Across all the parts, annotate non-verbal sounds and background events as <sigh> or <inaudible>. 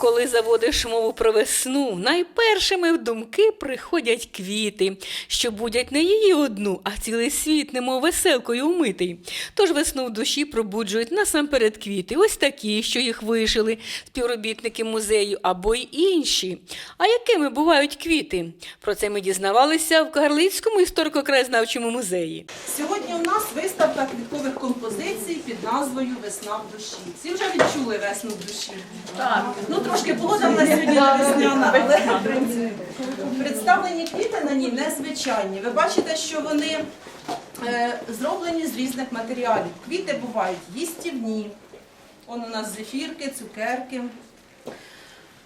Коли заводиш мову про весну, найпершими в думки приходять квіти, що будять не її одну, а цілий світ, немов веселкою умитий. Тож весну в душі пробуджують насамперед квіти, ось такі, що їх вишили співробітники музею, або й інші. А якими бувають квіти? Про це ми дізнавалися в Кагарлицькому історико-краєзнавчому музеї. Сьогодні у нас виставка квіткових композицій під назвою Весна в душі. Всі вже відчули весну в душі. Так. Ну трошки погода в нас сьогодні не весняна, але в принципі. Представлені квіти на ній незвичайні. Ви бачите, що вони е, зроблені з різних матеріалів. Квіти бувають їстівні. Он у нас зефірки, цукерки.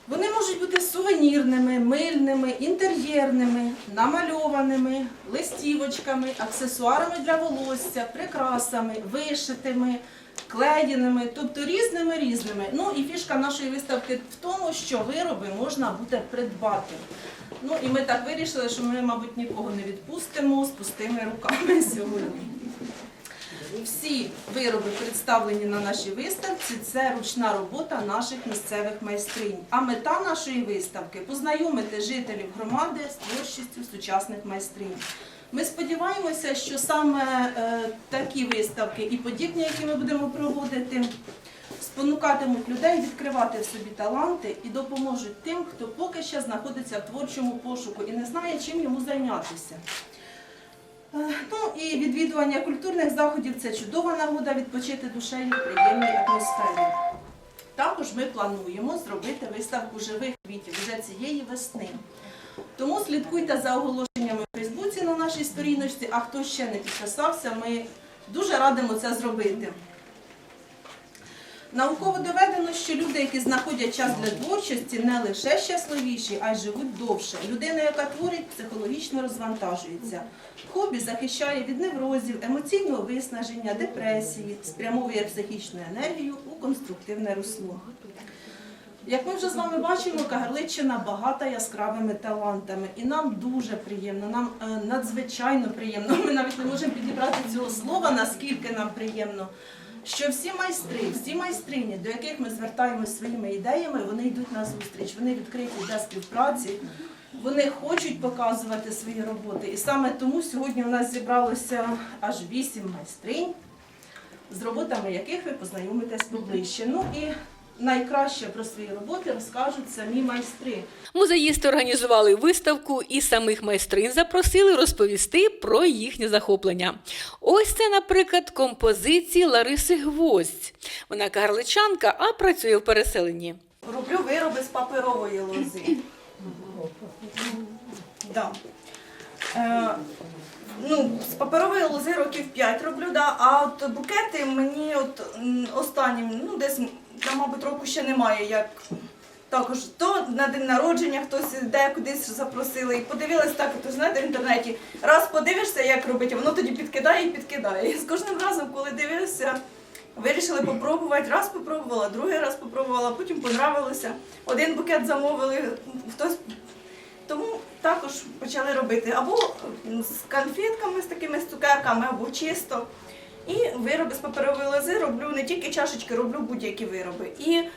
Вони можуть бути сувенірними, мильними, інтер'єрними, намальованими, листівочками, аксесуарами для волосся, прикрасами, вишитими, клеєними, тобто різними різними. Ну і фішка нашої виставки в тому, що вироби можна буде придбати. Ну і ми так вирішили, що ми, мабуть, нікого не відпустимо з пустими руками <laughs> сьогодні. Всі вироби, представлені на нашій виставці, це ручна робота наших місцевих майстринь. А мета нашої виставки познайомити жителів громади з творчістю сучасних майстринь. Ми сподіваємося, що саме е, такі виставки і подібні, які ми будемо проводити, спонукатимуть людей відкривати в собі таланти і допоможуть тим, хто поки ще знаходиться в творчому пошуку і не знає, чим йому зайнятися. Е, Ну і відвідування культурних заходів це чудова нагода відпочити душею в приємній атмосфері. Також ми плануємо зробити виставку живих квітів вже цієї весни. Тому слідкуйте за оголошеннями нашій сторіночці, а хто ще не підписався, ми дуже радимо це зробити. Науково доведено, що люди, які знаходять час для творчості, не лише щасливіші, а й живуть довше. Людина, яка творить, психологічно розвантажується. Хобі захищає від неврозів, емоційного виснаження, депресії, спрямовує психічну енергію у конструктивне русло. Як ми вже з вами бачимо, Кагарличчина багата яскравими талантами, і нам дуже приємно, нам е, надзвичайно приємно. Ми навіть не можемо підібрати цього слова, наскільки нам приємно. Що всі майстри, всі майстрині, до яких ми звертаємося своїми ідеями, вони йдуть на зустріч, вони відкриті для співпраці, вони хочуть показувати свої роботи. І саме тому сьогодні у нас зібралося аж вісім майстринь, з роботами яких ви познайомитесь поближче. Ну і найкраще про свої роботи розкажуть самі майстри. Музеїсти організували виставку і самих майстрин запросили розповісти про їхнє захоплення. Ось це, наприклад, композиції Лариси Гвоздь. Вона кагарличанка, а працює в переселенні. Роблю вироби з паперової лози. <clears throat> Да. Ну, з паперової лози років 5 роблю, да. а от букети мені от останнім, ну десь там, мабуть, року ще немає, як також то на день народження хтось іде кудись запросили і подивилась так, то знаєте, в інтернеті. Раз подивишся, як робити, воно тоді підкидає і підкидає. І з кожним разом, коли дивився, Вирішили попробувати, раз попробувала, другий раз попробувала, потім понравилося. Один букет замовили, хтось. Тому також почали робити або з конфетками, з такими з цукерками, або чисто. І вироби з паперової лози роблю не тільки чашечки, роблю будь-які вироби. І е,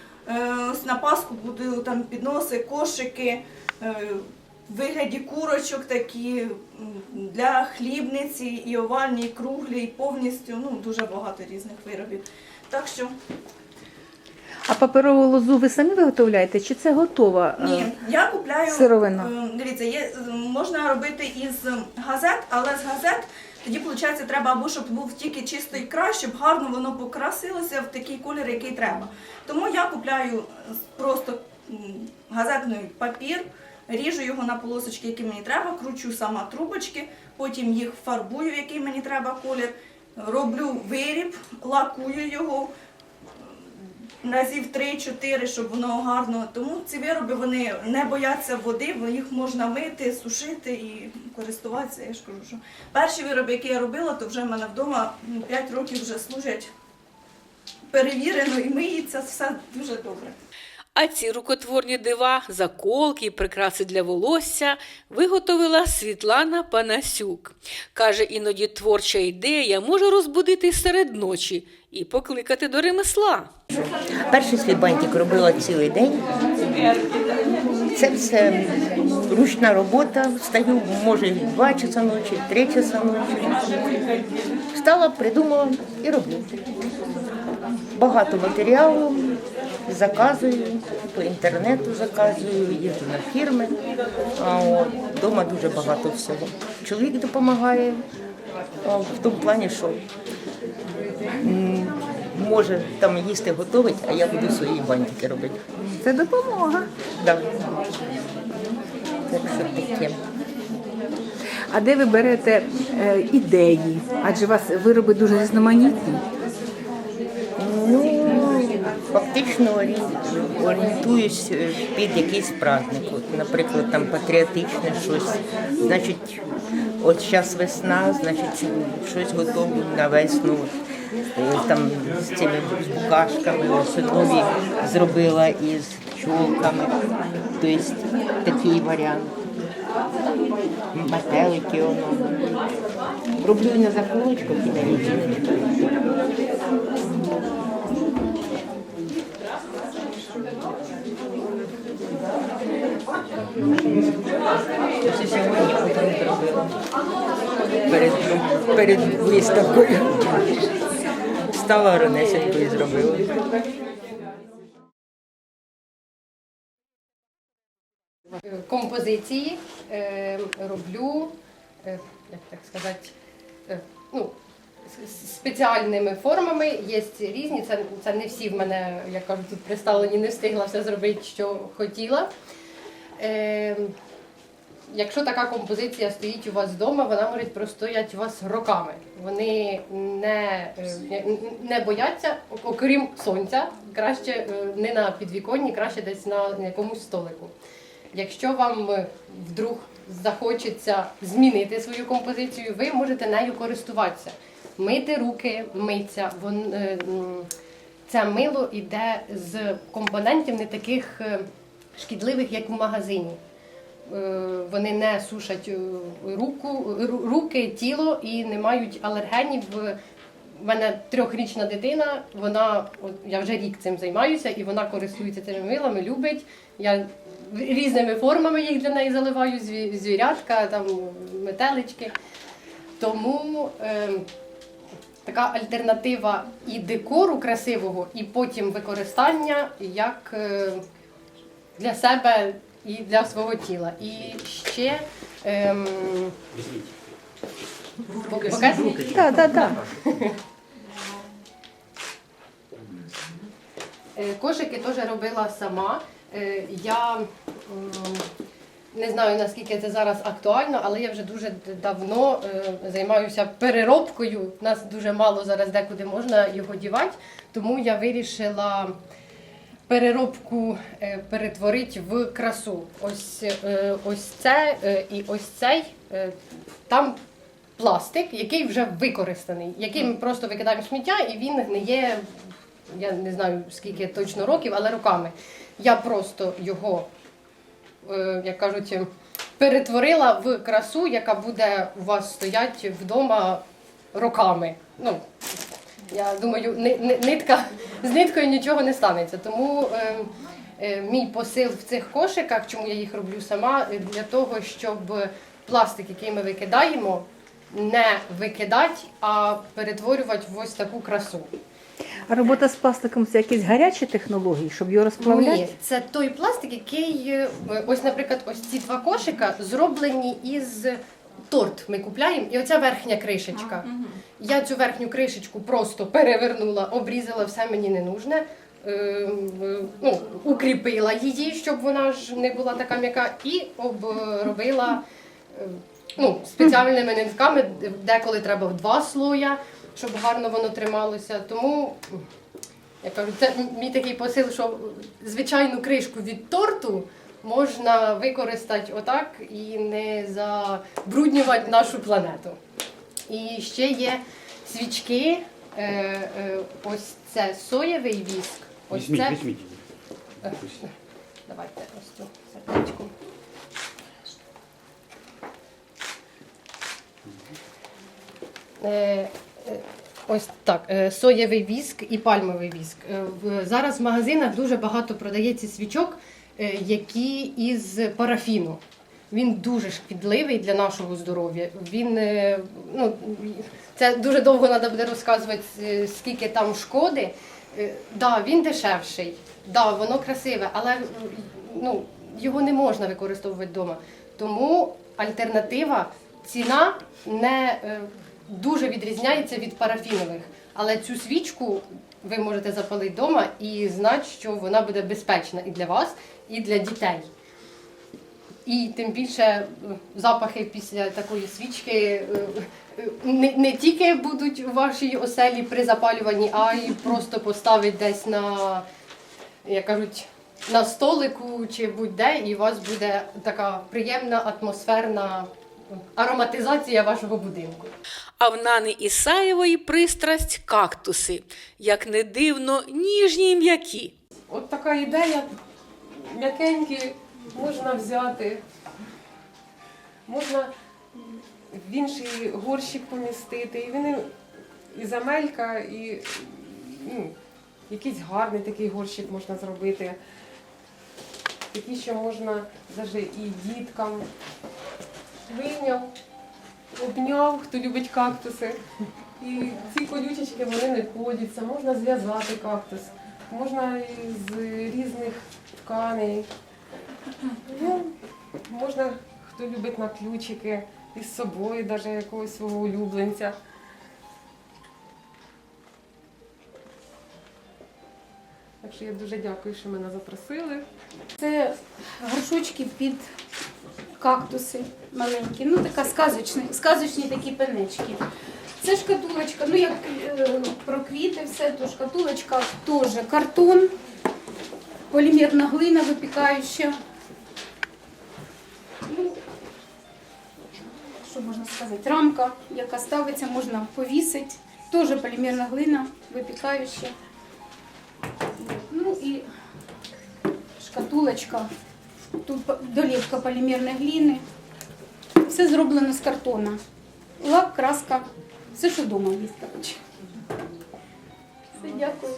на Пасху буду там підноси, кошики. Е, вигляді курочок такі для хлібниці, і овальні, і круглі, і повністю, ну дуже багато різних виробів. Так що А паперову лозу ви самі виготовляєте, чи це готова? е, ні, я купляю сировина. е, Дивіться, є е, можна робити із газет, але з газет тоді виходить, треба або щоб був тільки чистий край, щоб гарно воно покрасилося в такий колір, який треба. Тому я купляю просто м, газетний папір. Ріжу його на полосочки, які мені треба, кручу сама трубочки, потім їх фарбую, який мені треба колір, роблю виріб, лакую його разів 3-4, щоб воно гарно. Тому ці вироби вони не бояться води, бо їх можна мити, сушити і користуватися. Я ж кажу, що перші вироби, які я робила, то вже в мене вдома 5 років вже служать перевірено і миється все дуже добре. А ці рукотворні дива, заколки і прикраси для волосся виготовила Світлана Панасюк. Каже, іноді творча ідея може розбудити серед ночі і покликати до ремесла. Перший свій бантик робила цілий день, Це все ручна робота. Встаю, може, 2 часа ночі, 3 часа ночі. Встала, придумала і роблю. Багато матеріалу заказую, по інтернету заказую, їжджу на фірми. А от, вдома дуже багато всього. Чоловік допомагає а, в тому плані, що м, може там їсти готовить, а я буду свої бантики робити. Це допомога. Да. Так що таке. А де ви берете е, ідеї? Адже у вас вироби дуже різноманітні. Ну, орі- орієнтуюсь е, під якийсь праздник. От, наприклад, там патріотичне щось. Значить, от зараз весна, значить, щось готовлю на весну. Е, Там з цими букашками, ось зробила із пчолками. Тобто такий варіант. Метелики воно. Роблю на заколочках і на резиночках. Перед, перед виставкою. Стала ранесенько і зробила. композиції е, роблю, е, як так сказати, е, ну, спеціальними формами. Є різні. Це, це не всі в мене, як кажуть, тут представлені, не встигла все зробити, що хотіла. Е, Якщо така композиція стоїть у вас вдома, вона може простояти у вас роками. Вони не, е, не бояться, окрім сонця, краще е, не на підвіконні, краще десь на якомусь столику. Якщо вам е, вдруг захочеться змінити свою композицію, ви можете нею користуватися. Мити руки, миться. Це мило йде з компонентів не таких шкідливих, як в магазині. Е, Вони не сушать е, руку, руки, тіло і не мають алергенів. У мене трьохрічна дитина, вона я вже рік цим займаюся, і вона користується цими милами, любить. Я різними формами їх для неї заливаю, зві- звірятка, там метелички. Тому е, така альтернатива і декору красивого, і потім використання як е, для себе і для свого тіла. І ще ем, букет? Так, так, так. Е, Кошики теж робила сама. Е, Я не знаю наскільки це зараз актуально, але я вже дуже давно е, займаюся переробкою. Нас дуже мало зараз декуди можна його дівати, тому я вирішила переробку е, перетворити в красу. Ось, е, ось це е, і ось цей. Там пластик, який вже використаний, який ми просто викидаємо сміття, і він гниє, я не знаю скільки точно років, але роками. Я просто його, як кажуть, перетворила в красу, яка буде у вас стояти вдома роками. Ну, я думаю, ни- ни- нитка, з ниткою нічого не станеться. Тому е, е, мій посил в цих кошиках, чому я їх роблю сама, е, для того, щоб пластик, який ми викидаємо, не викидати, а перетворювати в ось таку красу. А робота з пластиком це якісь гарячі технології, щоб його розплавляти? Ні, це той пластик, який, е, ось, наприклад, ось ці два кошика зроблені із торт. Ми купляємо, і оця верхня кришечка. Я цю верхню кришечку просто перевернула, обрізала все мені не нужне. е, е, Ну, укріпила її, щоб вона ж не була така м'яка, і обробила е, ну, спеціальними нитками, деколи треба в два слоя, щоб гарно воно трималося. Тому я кажу, це мій такий посил, що звичайну кришку від торту можна використати отак і не забруднювати нашу планету. І ще є свічки. Е, е, ось це соєвий віск. Ось це. Давайте ось цю сердечку. Е, Ось так, соєвий віск і пальмовий віск. В- Зараз в магазинах дуже багато продається свічок, які із парафіну. Він дуже шкідливий для нашого здоров'я. Він е, ну це дуже довго треба буде розказувати, е, скільки там шкоди. Е, Да, він дешевший, да, воно красиве, але ну, його не можна використовувати вдома. Тому альтернатива ціна не е, дуже відрізняється від парафінових. Але цю свічку ви можете запалити вдома і знати, що вона буде безпечна і для вас, і для дітей. І тим більше е, запахи після такої свічки е, е, не, не тільки будуть у вашій оселі при запалюванні, а й просто поставить десь на, як кажуть, на столику чи будь-де, і у вас буде така приємна атмосферна ароматизація вашого будинку. А в Нани Ісаєвої пристрасть кактуси, як не дивно, ніжні і м'які. От така ідея. М'якенькі можна взяти. Можна в інший горщик помістити. І вони і замелька, і ну, якийсь гарний такий горщик можна зробити. Такий, що можна навіть і діткам вийняв, обняв, хто любить кактуси. І ці колючечки вони не ходяться, можна зв'язати кактус, можна з різних тканей. Ну, можна, хто любить на ключики, із собою, навіть якогось свого улюбленця. Так що я дуже дякую, що мене запросили. Це горшочки під кактуси маленькі. Ну, така сказочні, сказочні такі пенечки. Це шкатулочка, ну як е, про квіти, все, то шкатулочка теж картон, полімерна глина випікаюча. Ну, що можна сказати? Рамка, яка ставиться, можна повісити. Теж полімерна глина випікаюча. Ну і шкатулочка. Тут долівка полімерної гліни. Все зроблено з картона. Лак, краска, все, що вдома є, коротше. Все, дякую.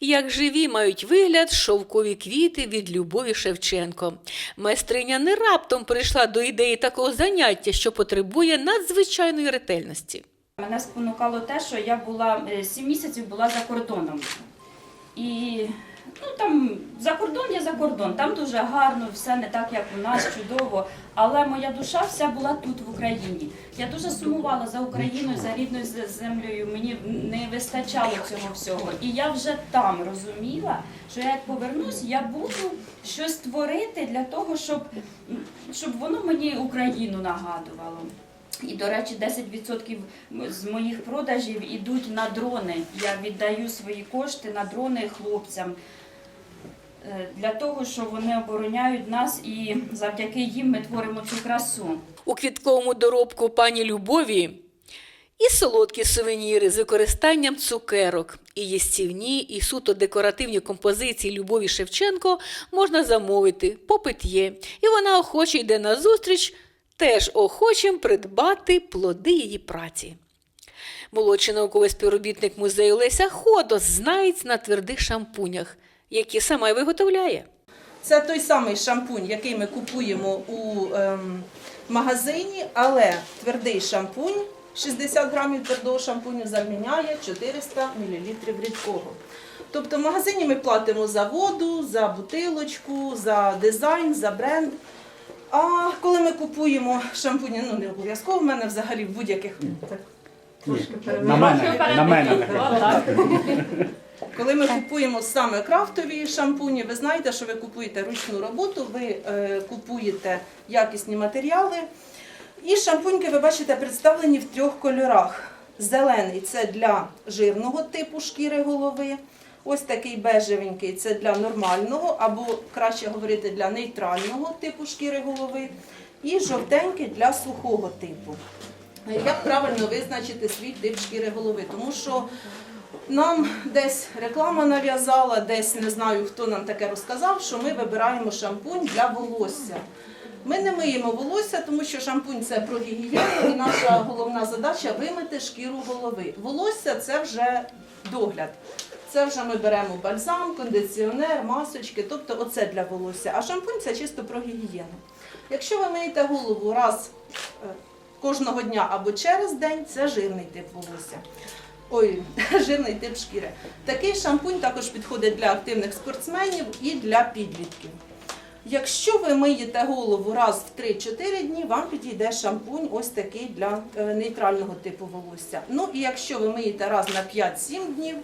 Як живі мають вигляд шовкові квіти від Любові Шевченко. Майстриня не раптом прийшла до ідеї такого заняття, що потребує надзвичайної ретельності. Мене спонукало те, що я була е, сім місяців була за кордоном. І ну там за кордон є за кордон, там дуже гарно, все не так, як у нас, чудово. Але моя душа вся була тут, в Україні. Я дуже сумувала за Україною, за рідною землею. Мені не вистачало цього всього. І я вже там розуміла, що я як повернусь, я буду щось творити для того, щоб, щоб воно мені Україну нагадувало. І, до речі, 10% з моїх продажів ідуть на дрони. Я віддаю свої кошти на дрони хлопцям для того, що вони обороняють нас і завдяки їм ми творимо цю красу. У квітковому доробку пані Любові і солодкі сувеніри з використанням цукерок, і їстівні, і суто декоративні композиції Любові Шевченко можна замовити, попит є, і вона охоче йде на зустріч теж охочим придбати плоди її праці. Молодший науковий співробітник музею Леся Ходос знається на твердих шампунях, які сама й виготовляє. Це той самий шампунь, який ми купуємо у ем, магазині, але твердий шампунь, 60 грамів твердого шампуню заміняє 400 мл рідкого. Тобто в магазині ми платимо за воду, за бутилочку, за дизайн, за бренд. А коли ми купуємо шампуні, ну не обов'язково, в мене взагалі в будь-яких На мене, на мене. Коли ми купуємо саме крафтові шампуні, ви знаєте, що ви купуєте ручну роботу, ви е, купуєте якісні матеріали. І шампуньки, ви бачите, представлені в трьох кольорах. Зелений це для жирного типу шкіри голови. Ось такий бежевенький це для нормального, або краще говорити для нейтрального типу шкіри голови. І жовтенький для сухого типу. Як правильно визначити свій тип шкіри голови? Тому що нам десь реклама нав'язала, десь не знаю, хто нам таке розказав, що ми вибираємо шампунь для волосся. Ми не миємо волосся, тому що шампунь це про гігієну, і наша головна задача вимити шкіру голови. Волосся це вже догляд. Це вже ми беремо бальзам, кондиціонер, масочки, тобто оце для волосся. А шампунь це чисто про гігієну. Якщо ви миєте голову раз е, кожного дня або через день, це жирний тип волосся. Ой, <laughs> жирний тип шкіри. Такий шампунь також підходить для активних спортсменів і для підлітків. Якщо ви миєте голову раз в 3-4 дні, вам підійде шампунь ось такий для е, нейтрального типу волосся. Ну і якщо ви миєте раз на 5-7 днів,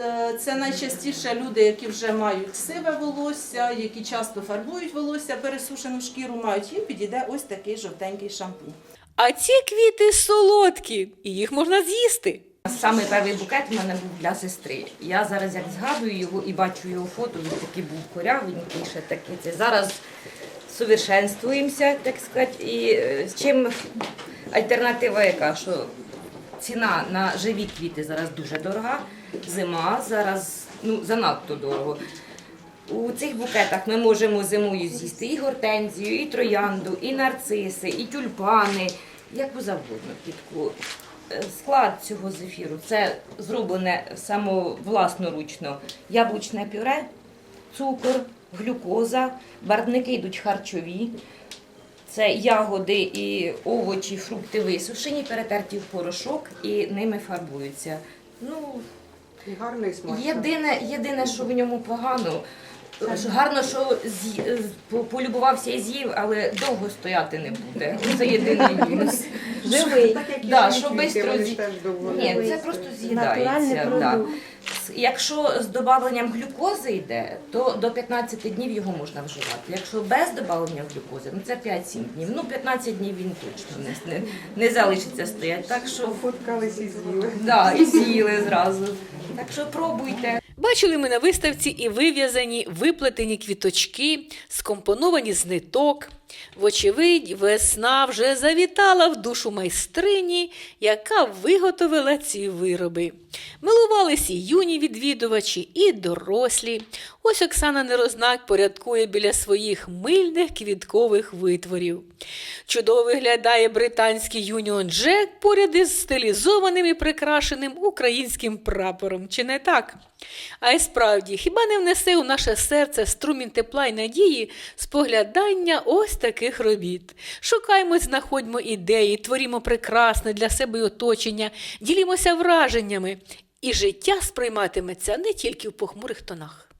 е, це найчастіше люди, які вже мають сиве волосся, які часто фарбують волосся, пересушену шкіру мають, їм підійде ось такий жовтенький шампунь. А ці квіти солодкі, і їх можна з'їсти. Самий перший букет у мене був для сестри. Я зараз як згадую його і бачу його фото, він такий був корявенький, ще такий. Це зараз совершенствуємося, так сказати. І е, з чим альтернатива яка, що ціна на живі квіти зараз дуже дорога, зима зараз ну, занадто дорого. У цих букетах ми можемо зимою з'їсти і гортензію, і троянду, і нарциси, і тюльпани, яку завгодно квітку. Склад цього зефіру це зроблене само власноручно яблучне пюре, цукор, глюкоза, барвники йдуть харчові. Це ягоди і овочі, фрукти висушені, перетерті в порошок і ними фарбуються. Ну, Гарний смак. Єдине, єдине, що в ньому погано, що гарно, що з'ї- з- полюбувався і з'їв, але довго стояти не буде. Це єдиний <laughs> мінус. Живий. Да, що бистро з'ї- Ні, це просто з'їдається. Да. С- Якщо з додаванням глюкози йде, то до 15 днів його можна вживати. Якщо без додавання глюкози, ну це 5-7 днів. Ну 15 днів він точно не, не, не залишиться стояти. Так що Фоткались і з'їли. да, і з'їли зразу. Так що пробуйте. Бачили ми на виставці і вив'язані виплетені квіточки, скомпоновані з ниток. Вочевидь, весна вже завітала в душу майстрині, яка виготовила ці вироби. Милувались і юні відвідувачі, і дорослі. Ось Оксана Нерознак порядкує біля своїх мильних квіткових витворів. Чудово виглядає британський Юніон Джек поряд із стилізованим і прикрашеним українським прапором. Чи не так? А й справді, хіба не внесе у наше серце струмінь тепла й надії споглядання ось таких робіт? Шукаймо, знаходьмо ідеї, творімо прекрасне для себе й оточення, ділімося враженнями, і життя сприйматиметься не тільки в похмурих тонах.